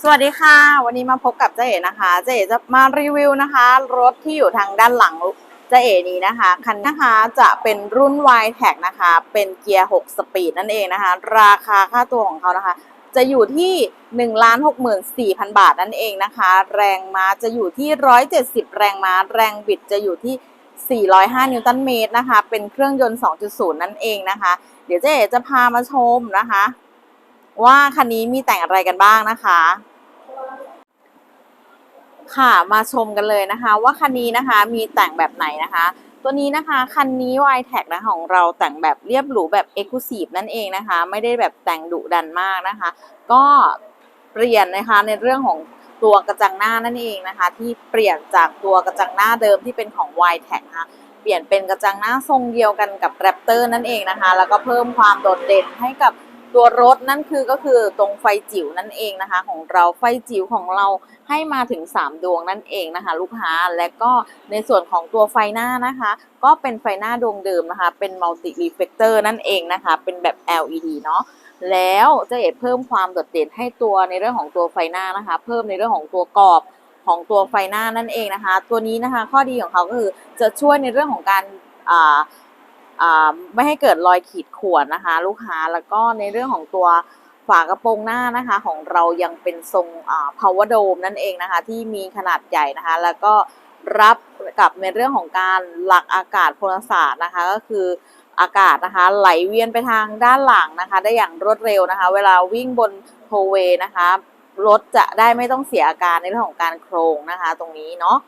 สวัสดีค่ะ วันนี้มาพบกับเจ๊เอ๋นะคะเจ๊เอ๋จะมารีวิวนะคะ รถที่อยู่ทางด้านหลังเจ๊เอ๋นี้นะคะคันนะคะจะเป็นรุ่น y t e c นะคะ เป็นเกียร์ 6 สปีดนั่นเองนะคะ ราคาค่าตัวของเขานะคะ จะอยู่ที่ 1 6 4 0 0 0 บาทนั่นเองนะคะ แรงม้าจะอยู่ที่ 170 แรงม้า แรงบิดจะอยู่ที่405 นิวตันเมตรนะคะ เป็นเครื่องยนต์ 2.0 นั่นเองนะคะ เดี๋ยวเจ๊เอ๋จะพามาชมนะคะ ว่าคันนี้มีแต่งอะไรกันบ้างนะคะ ค่ะมาชมกันเลยนะคะ ว่าคันนี้นะคะมีแต่งแบบไหนนะคะ ตัวนี้นะคะคันนี้ y t e c นะของเราแต่งแบบเรียบหรูแบบ e x c l u s i v e นั่นเองนะคะ ไม่ได้แบบแต่งดุดันมากนะคะ ก็เปลี่ยนนะคะในเรื่องของตัวกระจังหน้านั่นเองนะคะ ที่เปลี่ยนจากตัวกระจังหน้าเดิมที่เป็นของ y t e c นะคะเปลี่ยนเป็นกระจังหน้าทรงเดียวกันกับ Raptor นั่นเองนะคะ แล้วก็เพิ่มความโดดเด่นให้กับ ตัวรถนั่นคือก็คือตรงไฟจิ๋วนั่นเองนะคะ ของเราไฟจิ๋วของเราให้มาถึง 3 ดวงนั่นเองนะคะ ลูกค้าและก็ในส่วนของตัวไฟหน้านะคะ ก็เป็นไฟหน้าดวงเดิมนะคะ เป็นมัลติรีเฟกเตอร์นั่นเองนะคะ เป็นแบบ LED เนาะแล้วเจะเอเพิ่มความโดดเด่นให้ตัวในเรื่องของตัวไฟหน้านะคะ เพิ่มในเรื่องของตัวกรอบของตัวไฟหน้านั่นเองนะคะ ตัวนี้นะคะข้อดีของเขาก็คือจะช่วยในเรื่องของการอ่า ไม่ให้เกิดรอยขีดข่วนนะคะ ลูกค้าแล้วก็ในเรื่องของตัวฝากระโปรงหน้านะคะของเรายังเป็นทรงอ่า power dome นั่นเองนะคะ ที่มีขนาดใหญ่นะคะ แล้วก็รับกับในเรื่องของการหลักอากาศพลศาสตร์นะคะ ก็คืออากาศนะคะ ไหลเวียนไปทางด้านหลังนะคะ ได้อย่างรวดเร็วนะคะ เวลาวิ่งบนโทเวนะคะรถจะได้ไม่ต้องเสียอาการในเรื่องของการโครงนะคะ ตรงนี้เนาะ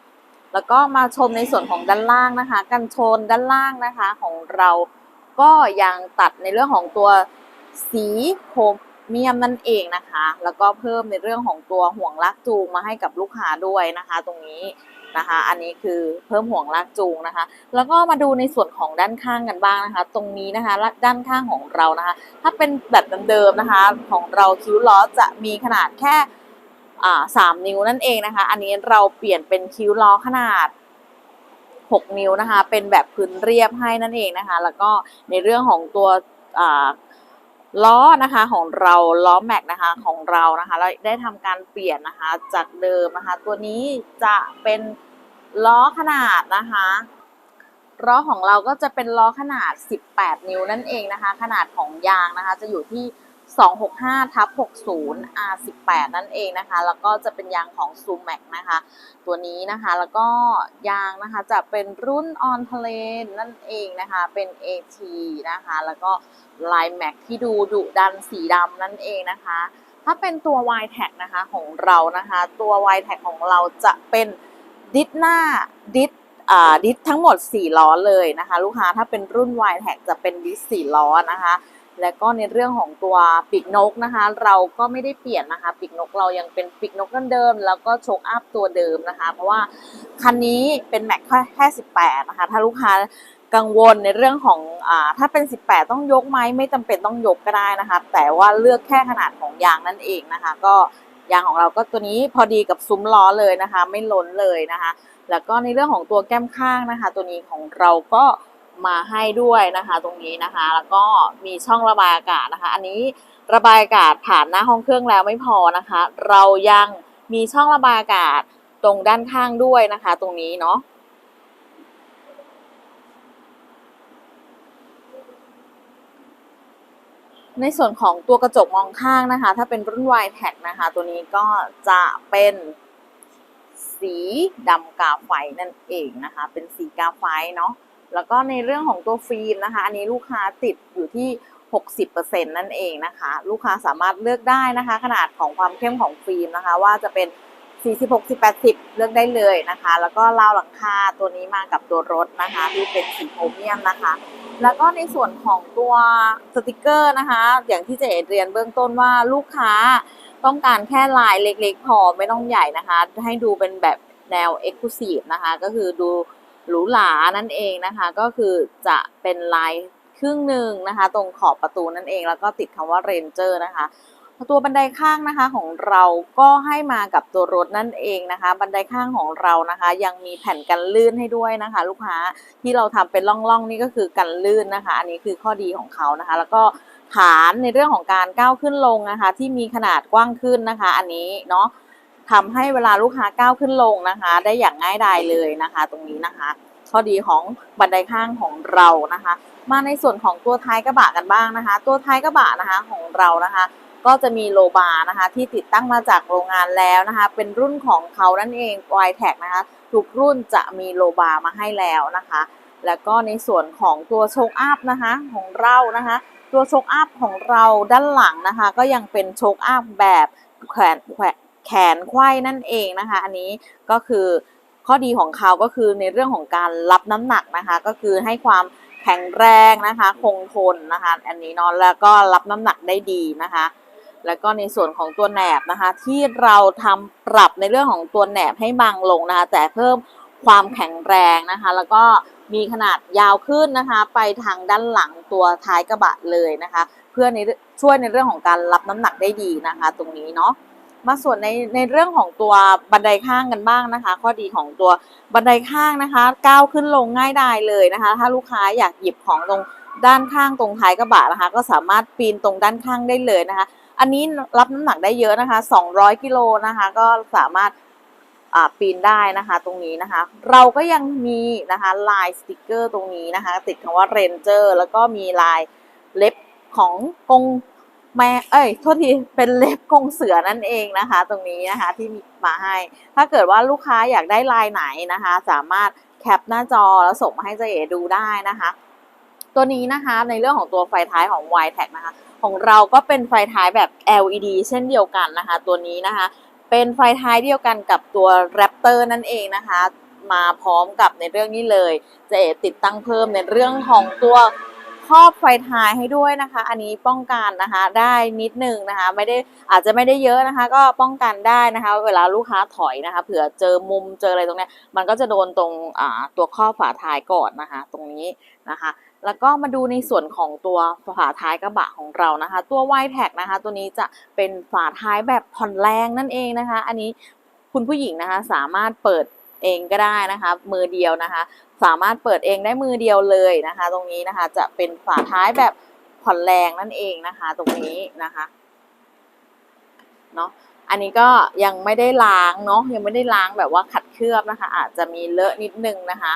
แล้วก็มาชมในส่วนของด้านล่างนะคะ กันชนด้านล่างนะคะของเราก็ยังตัดในเรื่องของตัวสีโครเมียมนั่นเองนะคะ แล้วก็เพิ่มในเรื่องของตัวห่วงลากจูงมาให้กับลูกค้าด้วยนะคะ ตรงนี้นะคะ อันนี้คือเพิ่มห่วงลากจูงนะคะ แล้วก็มาดูในส่วนของด้านข้างกันบ้างนะคะ ตรงนี้นะคะ ด้านข้างของเรานะคะ ถ้าเป็นแบบเดิมๆนะคะ ของเราคิ้วล้อจะมีขนาดแค่ สามนิ้วนั่นเองนะคะ อันนี้เราเปลี่ยนเป็นคิ้วล้อขนาด 6 นิ้วนะคะ เป็นแบบพื้นเรียบให้นั่นเองนะคะ แล้วก็ในเรื่องของตัวอ่าล้อนะคะของเราล้อแม็กนะคะของเรานะคะ เราได้ทำการเปลี่ยนนะคะ จากเดิมนะคะ ตัวนี้จะเป็นล้อขนาดนะคะล้อของเราก็จะเป็นล้อขนาด 18 นิ้วนั่นเองนะคะ ขนาดของยางนะคะ จะอยู่ที่ 265ทับ60 R18 นั่นเองนะคะ แล้วก็จะเป็นยางของ z o o m a x นะคะ ตัวนี้นะคะ แล้วก็ยางนะคะจะเป็นรุ่น On t l a n นั่นเองนะคะ เป็น AT นะคะ แล้วก็ Line Max ที่ดูดุดันสีดำนั่นเองนะคะ ถ้าเป็นตัว y t a g นะคะของเรานะคะ ตัว y t a g ของเราจะเป็นดิสหน้าดิสอ่าดิสทั้งหมด 4 ล้อเลยนะคะ ลูกค้าถ้าเป็นรุ่น y t a g จะเป็นดิส4ล้อนะคะ และก็ในเรื่องของตัวปีกนกนะคะ เราก็ไม่ได้เปลี่ยนนะคะปีกนกเรายังเป็นปีกนกเดิมแล้วก็โชคอัพตัวเดิมนะคะ เพราะว่าคันนี้เป็นแม็กแค่18นะคะถ้าลูกค้ากังวลในเรื่องของอถ้าเป็น 18 ต้องยกไหมไม่จำเป็นต้องยกก็ได้นะคะ แต่ว่าเลือกแค่ขนาดของยางนั่นเองนะคะ ก็ยางของเราก็ตัวนี้พอดีกับซุ้มล้อเลยนะคะ ไม่ล้นเลยนะคะ แล้วก็ในเรื่องของตัวแก้มข้างนะคะ ตัวนี้ของเราก็ มาให้ด้วยนะคะตรงนี้นะคะ แล้วก็มีช่องระบายอากาศนะคะ อันนี้ระบายอากาศผ่านหน้าห้องเครื่องแล้วไม่พอนะคะ เรายังมีช่องระบายอากาศตรงด้านข้างด้วยนะคะ ตรงนี้เนาะในส่วนของตัวกระจกมองข้างนะคะ ถ้าเป็นรุ่น y t a g นะคะ ตัวนี้ก็จะเป็นสีดำกาไฟนั่นเองนะคะ เป็นสีกาไฟเนาะ แล้วก็ในเรื่องของตัวฟิล์มนะคะ อันนี้ลูกค้าติดอยู่ที่ 60%นั่นเองนะคะ ลูกค้าสามารถเลือกได้นะคะ ขนาดของความเข้มของฟิล์มนะคะ ว่าจะเป็น40 60 80 เลือกได้เลยนะคะ แล้วก็ราวหลังคาตัวนี้มากับตัวรถนะคะ ที่เป็นสีโครเมียมนะคะ แล้วก็ในส่วนของตัวสติกเกอร์นะคะ อย่างที่เจเรียนเบื้องต้นว่าลูกค้าต้องการแค่ลายเล็กๆ พอไม่ต้องใหญ่นะคะ ให้ดูเป็นแบบแนว e x c l u s i v e นะคะ ก็คือดู หรูหรานั่นเองนะคะ ก็คือจะเป็นลายครึ่งหนึ่งนะคะ ตรงขอบประตูนั่นเอง แล้วก็ติดคำว่า Ranger นะคะตัวบันไดข้างนะคะของเราก็ให้มากับตัวรถนั่นเองนะคะ บันไดข้างของเรานะคะ ยังมีแผ่นกันลื่นให้ด้วยนะคะ ลูกค้าที่เราทำเป็นล่องๆนี่ก็คือกันลื่นนะคะ อันนี้คือข้อดีของเขานะคะ แล้วก็ฐานในเรื่องของการก้าวขึ้นลงนะคะ ที่มีขนาดกว้างขึ้นนะคะ อันนี้เนาะ ทำให้เวลาลูกค้าก้าวขึ้นลงนะคะ ได้อย่างง่ายดายเลยนะคะ ตรงนี้นะคะข้อดีของบันไดข้างของเรานะคะ มาในส่วนของตัวท้ายกระบะกันบ้างนะคะ ตัวท้ายกระบะนะคะของเรานะคะ ก็จะมีโลบาร์นะคะ ที่ติดตั้งมาจากโรงงานแล้วนะคะ เป็นรุ่นของเขานั่นเอง y t e c นะคะทุกรุ่นจะมีโลบาร์มาให้แล้วนะคะ แล้วก็ในส่วนของตัวโชคอัพนะคะของเรานะคะ ตัวโชคอัพของเราด้านหลังนะคะ ก็ยังเป็นโชคอัพแบบแขวนแขวน แขนไขว้นั่นเองนะคะ อันนี้ก็คือข้อดีของเขาก็คือในเรื่องของการรับน้ำหนักนะคะ ก็คือให้ความแข็งแรงนะคะ คงทนนะคะ อันนี้เนาะแล้วก็รับน้ำหนักได้ดีนะคะ แล้วก็ในส่วนของตัวแหนบนะคะ ที่เราทำปรับในเรื่องของตัวแหนบให้บางลงนะคะ แต่เพิ่มความแข็งแรงนะคะ แล้วก็มีขนาดยาวขึ้นนะคะ ไปทางด้านหลังตัวท้ายกระบะเลยนะคะ เพื่อในช่วยในเรื่องของการรับน้ำหนักได้ดีนะคะ ตรงนี้เนาะ มาส่วนในในเรื่องของตัวบันไดข้างกันบ้างนะคะ ข้อดีของตัวบันไดข้างนะคะก้าวขึ้นลงง่ายดายเลยนะคะ ถ้าลูกค้าอยากหยิบของตรงด้านข้างตรงท้ายกระบะนะคะ ก็สามารถปีนตรงด้านข้างได้เลยนะคะ อันนี้รับน้ำหนักได้เยอะนะคะ 200กิโลนะคะ ก็สามารถาปีนได้นะคะตรงนี้นะคะ เราก็ยังมีนะคะลายสติกเกอร์ตรงนี้นะคะ ติดคำว่าเรนเจอร์แล้วก็มีลายเล็บของกง แม่เอ้ยโทษทีเป็นเล็บกงเสือนั่นเองนะคะ ตรงนี้นะคะที่มีมาให้ ถ้าเกิดว่าลูกค้าอยากได้ลายไหนนะคะ สามารถแคปหน้าจอแล้วส่งมาให้เจ๊เอดูได้นะคะ ตัวนี้นะคะในเรื่องของตัวไฟท้ายของ y t e c นะคะ ของเราก็เป็นไฟท้ายแบบ LED เช่นเดียวกันนะคะ ตัวนี้นะคะ เป็นไฟท้ายเดียวกันกับตัว Raptor นั่นเองนะคะ มาพร้อมกับในเรื่องนี้เลยจะติดตั้งเพิ่มในเรื่องของตัว ครอบไฟท้ายให้ด้วยนะคะ อันนี้ป้องกันนะคะได้นิดนึงนะคะ ไม่ได้อาจจะไม่ได้เยอะนะคะ ก็ป้องกันได้นะคะ เวลาลูกค้าถอยนะคะ เผื่อเจอมุมเจออะไรตรงเนี้ยมันก็จะโดนตรงตัวครอบฝาท้ายก่อนนะคะ ตรงนี้นะคะแล้วก็มาดูในส่วนของตัวฝาท้ายกระบะของเรานะคะ ตัว y t e c นะคะ ตัวนี้จะเป็นฝาท้ายแบบผ่อนแรงนั่นเองนะคะ อันนี้คุณผู้หญิงนะคะสามารถเปิดเองก็ได้นะคะ มือเดียวนะคะ สามารถเปิดเองได้มือเดียวเลยนะคะ ตรงนี้นะคะจะเป็นฝาท้ายแบบผ่อนแรงนั่นเองนะคะ ตรงนี้นะคะเนาะอันนี้ก็ยังไม่ได้ล้างเนาะยังไม่ได้ล้างแบบว่าขัดเคลือบนะคะ อาจจะมีเลอะนิดนึงนะคะ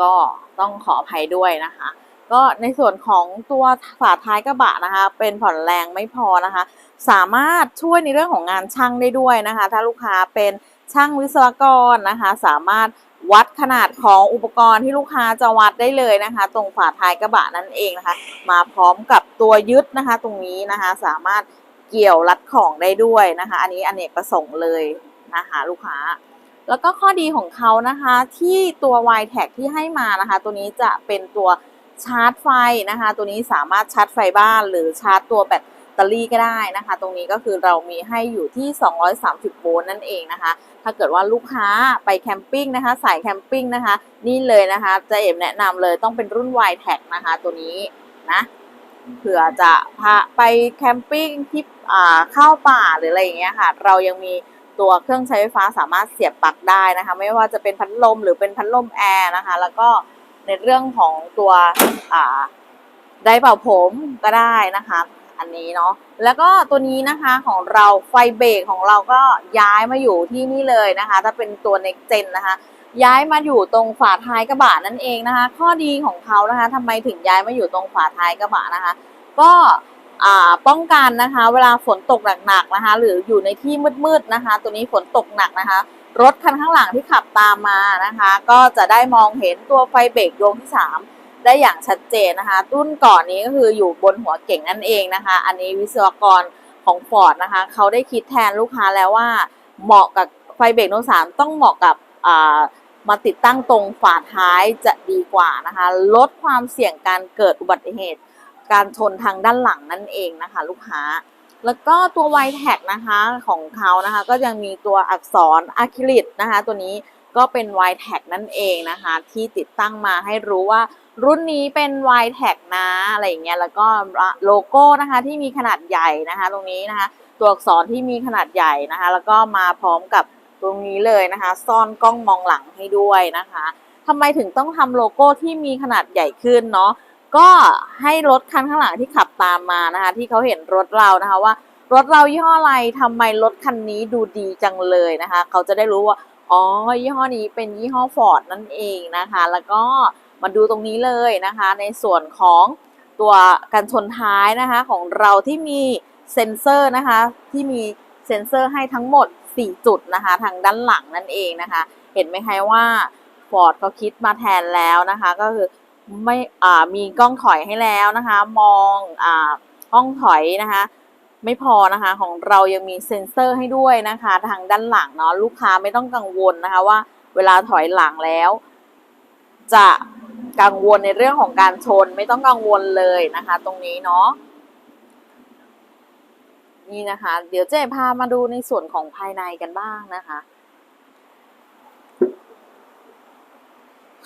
ก็ต้องขออภัยด้วยนะคะ ก็ในส่วนของตัวฝาท้ายกระบะนะคะ เป็นผ่อนแรงไม่พอนะคะ สามารถช่วยในเรื่องของงานช่างได้ด้วยนะคะ ถ้าลูกค้าเป็นช่างวิศวกรนะคะ สามารถ วัดขนาดของอุปกรณ์ที่ลูกค้าจะวัดได้เลยนะคะ ตรงฝาท้ายกระบะนั่นเองนะคะ มาพร้อมกับตัวยึดนะคะ ตรงนี้นะคะสามารถเกี่ยวรัดของได้ด้วยนะคะ อันนี้อเนกประสงค์เลยนะคะลูกค้า แล้วก็ข้อดีของเขานะคะที่ตัว y t e c ที่ให้มานะคะ ตัวนี้จะเป็นตัวชาร์จไฟนะคะ ตัวนี้สามารถชาร์จไฟบ้านหรือชาร์จตัวแบต เตอรี่ก็ได้นะคะ ตรงนี้ก็คือเรามีให้อยู่ที่ 230 โวลต์นั่นเองนะคะ ถ้าเกิดว่าลูกค้าไปแคมปิ้งนะคะ สายแคมปิ้งนะคะ นี่เลยนะคะจะเอ็มแนะนำเลยต้องเป็นรุ่น y t e c นะคะ ตัวนี้นะเผื่อจะพาไปแคมปิ้งที่เข้าป่าหรืออะไรอย่างเงี้ยค่ะ เรายังมีตัวเครื่องใช้ไฟฟ้าสามารถเสียบปลั๊กได้นะคะ ไม่ว่าจะเป็นพัดลมหรือเป็นพัดลมแอร์นะคะ แล้วก็ในเรื่องของตัวไดร์เป่าผมก็ได้นะคะ อันนี้เนาะแล้วก็ตัวนี้นะคะของเราไฟเบรกของเราก็ย้ายมาอยู่ที่นี่เลยนะคะ ถ้าเป็นตัว next gen นะคะ ย้ายมาอยู่ตรงฝาท้ายกระบะนั่นเองนะคะ ข้อดีของเขานะคะทำไมถึงย้ายมาอยู่ตรงฝาท้ายกระบะนะคะ ก็ป้องกันนะคะ เวลาฝนตกหนักๆนะคะ หรืออยู่ในที่มืดๆนะคะ ตัวนี้ฝนตกหนักนะคะ รถคันข้างหลังที่ขับตามมานะคะ ก็จะได้มองเห็นตัวไฟเบรกดวงที่ 3 ได้อย่างชัดเจนนะคะ รุ่นก่อนนี้ก็คืออยู่บนหัวเก่งนั่นเองนะคะ อันนี้วิศวกรของ Ford นะคะ เขาได้คิดแทนลูกค้าแล้วว่า เหมาะกับไฟเบรกดวงสามต้องเหมาะกับมาติดตั้งตรงฝาท้ายจะดีกว่านะคะ ลดความเสี่ยงการเกิดอุบัติเหตุ การชนทางด้านหลังนั่นเองนะคะ ลูกค้า แล้วก็ตัว y t e c นะคะของเขานะคะ ก็ยังมีตัวอักษรอะคริลิกนะคะ ตัวนี้ ก็เป็น y t e c นั่นเองนะคะ ที่ติดตั้งมาให้รู้ว่ารุ่นนี้เป็น y t e c นะอะไรอย่างเงี้ยแล้วก็โลโก้นะคะที่มีขนาดใหญ่นะคะ ตรงนี้นะคะ ตัวอักษรที่มีขนาดใหญ่นะคะ แล้วก็มาพร้อมกับตรงนี้เลยนะคะ ซ่อนกล้องมองหลังให้ด้วยนะคะทำไมถึงต้องทำโลโก้ที่มีขนาดใหญ่ขึ้นเนาะก็ให้รถคันข้างหลังที่ขับตามมานะคะ ที่เขาเห็นรถเรานะคะว่ารถเรายี่ห้ออะไรทำไมรถคันนี้ดูดีจังเลยนะคะ เขาจะได้รู้ว่า อ๋อ ยี่ห้อนี้เป็นยี่ห้อฟอร์ดนั่นเองนะคะ แล้วก็มาดูตรงนี้เลยนะคะ ในส่วนของตัวกันชนท้ายนะคะของเราที่มีเซ็นเซอร์นะคะ ที่มีเซ็นเซอร์ให้ทั้งหมด 4 จุดนะคะ ทางด้านหลังนั่นเองนะคะ เห็นไหมคะว่าฟอร์ดเขาคิดมาแทนแล้วนะคะ ก็คือไม่มีกล้องถอยให้แล้วนะคะ มองอ่ากล้องถอยนะคะ ไม่พอนะคะของเรายังมีเซ็นเซอร์ให้ด้วยนะคะ ทางด้านหลังเนาะลูกค้าไม่ต้องกังวลนะคะว่าเวลาถอยหลังแล้ว จะกังวลในเรื่องของการชนไม่ต้องกังวลเลยนะคะ ตรงนี้เนาะนี่นะคะ เดี๋ยวเจ๊พามาดูในส่วนของภายในกันบ้างนะคะ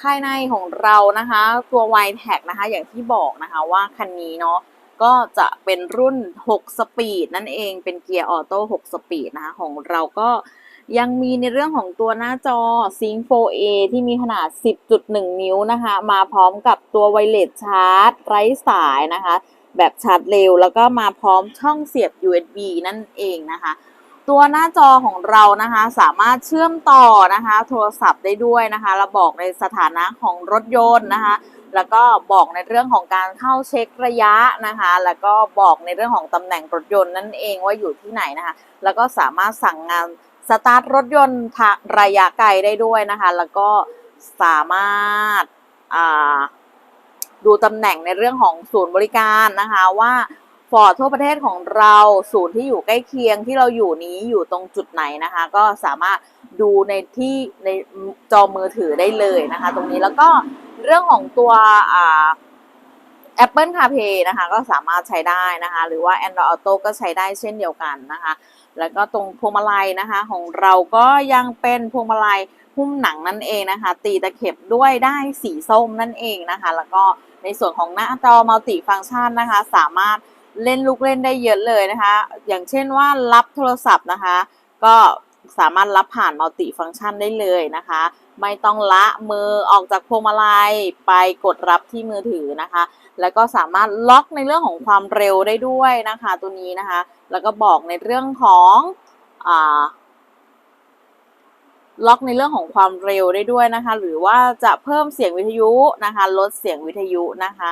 ภายในของเรานะคะ ตัว y t a g นะคะ อย่างที่บอกนะคะว่าคันนี้เนาะ ก็จะเป็นรุ่น 6 สปีดนั่นเองเป็นเกียร์ออโต้ 6 สปีดนะคะของเราก็ยังมีในเรื่องของตัวหน้าจอ Sync 4A ที่มีขนาด 10.1 นิ้วนะคะ มาพร้อมกับตัวไวเลสชาร์จ ไร้สายนะคะ แบบชาร์จเร็ว แล้วก็มาพร้อมช่องเสียบ USB นั่นเองนะคะ ตัวหน้าจอของเรานะคะสามารถเชื่อมต่อนะคะ โทรศัพท์ได้ด้วยนะคะเราบอกในสถานะของรถยนต์นะคะ แล้วก็บอกในเรื่องของการเข้าเช็คระยะนะคะ แล้วก็บอกในเรื่องของตำแหน่งรถยนต์นั่นเองว่าอยู่ที่ไหนนะคะ แล้วก็สามารถสั่งงานสตาร์ทรถยนต์ระยะไกลได้ด้วยนะคะ แล้วก็สามารถาดูตำแหน่งในเรื่องของศูนย์บริการนะคะว่าฟอร์ดทั่วประเทศของเราศูนย์ที่อยู่ใกล้เคียงที่เราอยู่นี้อยู่ตรงจุดไหนนะคะ ก็สามารถดูในที่ในจอมือถือได้เลยนะคะ ตรงนี้แล้วก็ เรื่องของตัวอ่า Apple CarPlay นะคะ ก็สามารถใช้ได้นะคะ หรือว่า Android Auto ก็ใช้ได้เช่นเดียวกันนะคะ แล้วก็ตรงพวงมาลัยนะคะ ของเราก็ยังเป็นพวงมาลัยหุ้มหนังนั่นเองนะคะ ตีตะเข็บด้วยได้สีส้มนั่นเองนะคะ แล้วก็ในส่วนของหน้าจอมัลติฟังก์ชันนะคะ สามารถเล่นลูกเล่นได้เยอะเลยนะคะ อย่างเช่นว่ารับโทรศัพท์นะคะ ก็ สามารถรับผ่านมัลติฟังก์ชันได้เลยนะคะ ไม่ต้องละมือออกจากพวงมาลัยไปกดรับที่มือถือนะคะ แล้วก็สามารถล็อกในเรื่องของความเร็วได้ด้วยนะคะ ตัวนี้นะคะ แล้วก็บอกในเรื่องของอล็อกในเรื่องของความเร็วได้ด้วยนะคะ หรือว่าจะเพิ่มเสียงวิทยุนะคะ ลดเสียงวิทยุนะคะ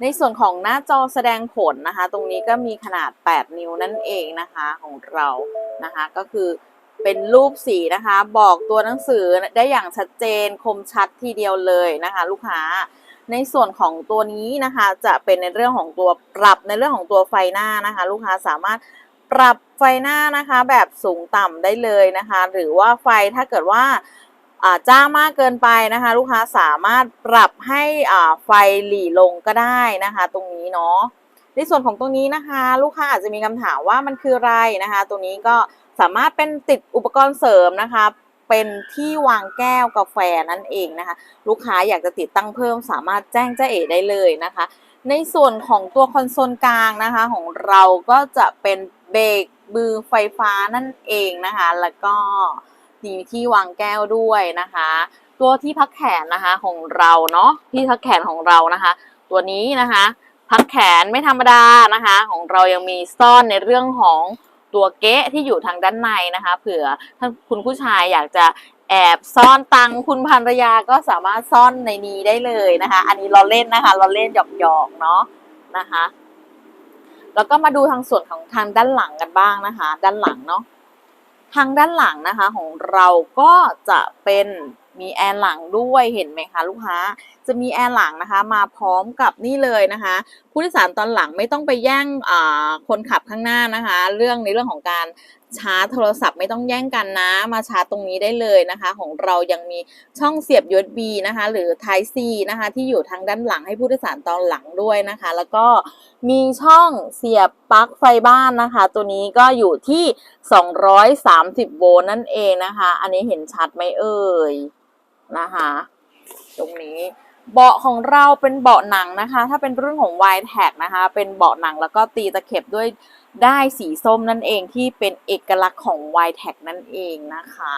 ในส่วนของหน้าจอแสดงผลนะคะ ตรงนี้ก็มีขนาด 8 นิ้วนั่นเองนะคะของเรานะคะ ก็คือเป็นรูปสีนะคะ บอกตัวหนังสือได้อย่างชัดเจนคมชัดทีเดียวเลยนะคะ ลูกค้าในส่วนของตัวนี้นะคะจะเป็นในเรื่องของตัวปรับในเรื่องของตัวไฟหน้านะคะ ลูกค้าสามารถปรับไฟหน้านะคะ แบบสูงต่ำได้เลยนะคะ หรือว่าไฟถ้าเกิดว่า จ้ามากเกินไปนะคะ ลูกค้าสามารถปรับให้ไฟหลีลงก็ได้นะคะ ตรงนี้เนาะในส่วนของตรงนี้นะคะ ลูกค้าอาจจะมีคำถามว่ามันคืออะไรนะคะ ตรงนี้ก็สามารถเป็นติดอุปกรณ์เสริมนะคะ เป็นที่วางแก้วกาแฟนั่นเองนะคะ ลูกค้าอยากจะติดตั้งเพิ่ม สามารถแจ้งเจ้าเอได้เลยนะคะ ในส่วนของตัวคอนโซลกลางนะคะของเราก็จะเป็นเบรกมือไฟฟ้านั่นเองนะคะ แล้วก็ มีที่วางแก้วด้วยนะคะ ตัวที่พักแขนนะคะของเราเนาะที่พักแขนของเรานะคะ ตัวนี้นะคะ พักแขนไม่ธรรมดานะคะ ของเรายังมีซ่อนในเรื่องของตัวเก๊ะที่อยู่ทางด้านในนะคะ เผื่อถ้าคุณผู้ชายอยากจะแอบซ่อนตังคุณภรรยาก็สามารถซ่อนในนี้ได้เลยนะคะ อันนี้เราเล่นนะคะ เราเล่นหยอกๆเนาะนะคะ แล้วก็มาดูทางส่วนของทางด้านหลังกันบ้างนะคะ ด้านหลังเนาะ ทางด้านหลังนะคะของเราก็จะเป็นมีแอร์หลังด้วยเห็นไหมคะลูกค้า จะมีแอร์หลังนะคะ มาพร้อมกับนี่เลยนะคะ ผู้โดยสารตอนหลังไม่ต้องไปแย่งคนขับข้างหน้านะคะ เรื่องในเรื่องของการ ชาร์จโทรศัพท์ไม่ต้องแย่งกันนะ มาชาร์จตรงนี้ได้เลยนะคะ ของเรายังมีช่องเสียบ USB นะคะ หรือ Type C นะคะ ที่อยู่ทางด้านหลังให้ผู้โดยสารตอนหลังด้วยนะคะ แล้วก็มีช่องเสียบปลั๊กไฟบ้านนะคะ ตัวนี้ก็อยู่ที่ 230 โวลต์นั่นเองนะคะ อันนี้เห็นชัดไหมเอ่ยนะคะ ตรงนี้เบาะของเราเป็นเบาะหนังนะคะ ถ้าเป็นรุ่นของ y t a g นะคะ เป็นเบาะหนังแล้วก็ตีตะเข็บด้วย ได้สีส้มนั่นเองที่เป็นเอกลักษณ์ของ y t a g นั่นเองนะคะ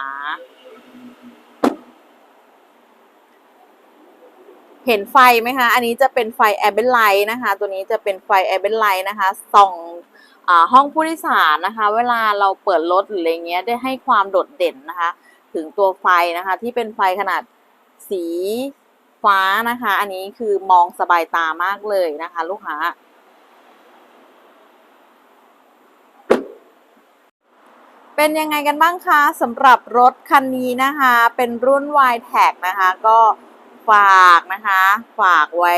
เห็นไฟไหมคะ อันนี้จะเป็นไฟแอร์เบนไลท์นะคะ ตัวนี้จะเป็นไฟแอร์เบนไลท์นะคะ ส่องอห้องผู้โดยสารนะคะ เวลาเราเปิดรถหรืออะไรเงี้ย ได้ให้ความโดดเด่นนะคะ ถึงตัวไฟนะคะ ที่เป็นไฟขนาดสีฟ้านะคะ อันนี้คือมองสบายตามากเลยนะคะ ลูกค้า เป็นยังไงกันบ้างคะสำหรับรถคันนี้นะคะ เป็นรุ่น y t a g นะคะ ก็ฝากนะคะ ฝากไว้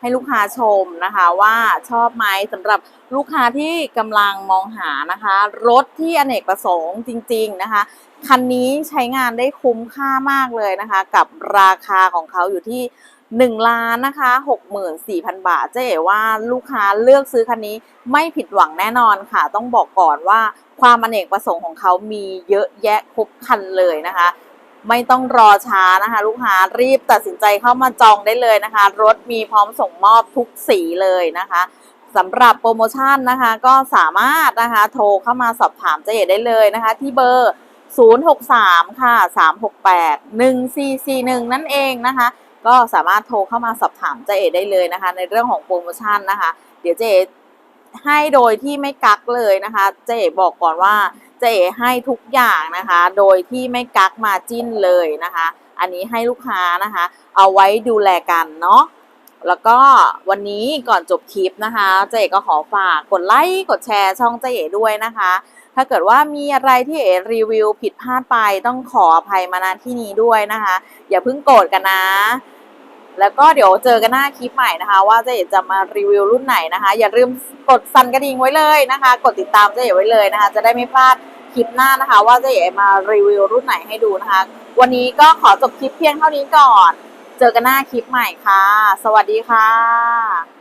ให้ลูกค้าชมนะคะว่าชอบไหมสำหรับลูกค้าที่กำลังมองหานะคะ รถที่อเนกประสงค์จริง ๆนะคะ คันนี้ใช้งานได้คุ้มค่ามากเลยนะคะ กับราคาของเขาอยู่ที่ 1ล้านนะคะ64,000 บาท เจ๊เอ๋ว่าลูกค้าเลือกซื้อคันนี้ไม่ผิดหวังแน่นอนค่ะ ต้องบอกก่อนว่าความอเนกประสงค์ของเขามีเยอะแยะครบคันเลยนะคะ ไม่ต้องรอช้านะคะ ลูกค้ารีบตัดสินใจเข้ามาจองได้เลยนะคะ รถมีพร้อมส่งมอบทุกสีเลยนะคะสำหรับโปรโมชั่นนะคะก็สามารถนะคะโทรเข้ามาสอบถามเจ๊เอ๋ได้เลยนะคะ ที่เบอร์ 063 ค่ะ 368 1441 นั่นเองนะคะ ก็สามารถโทรเข้ามาสอบถามเจ๊เอ๋ได้เลยนะคะ ในเรื่องของโปรโมชั่นนะคะ เดี๋ยวเจ๊เอให้โดยที่ไม่กักเลยนะคะ เจ๊เอบอกก่อนว่าเจ๊เอให้ทุกอย่างนะคะ โดยที่ไม่กักมาจิ้นเลยนะคะ อันนี้ให้ลูกค้านะคะ เอาไว้ดูแลกันเนาะแล้วก็วันนี้ก่อนจบคลิปนะคะเจ๊เอก็ขอฝากกดไลค์กดแชร์ช่องเจ๊เอ๋ด้วยนะคะ ถ้าเกิดว่ามีอะไรที่เอ๋รีวิวผิดพลาดไปต้องขออภัยมาณที่นี้ด้วยนะคะ อย่าเพิ่งโกรธกันนะ แล้วก็เดี๋ยวเจอกันหน้าคลิปใหม่นะคะ ว่าเจ๊เอ๋จะมารีวิวรุ่นไหนนะคะ อย่าลืมกดสั่นกระดิ่งไว้เลยนะคะ กดติดตามเจ๊เอ๋ไว้เลยนะคะ จะได้ไม่พลาดคลิปหน้านะคะ ว่าเจ๊เอ๋มารีวิวรุ่นไหนให้ดูนะคะ วันนี้ก็ขอจบคลิปเพียงเท่านี้ก่อน เจอกันหน้าคลิปใหม่ค่ะ สวัสดีค่ะ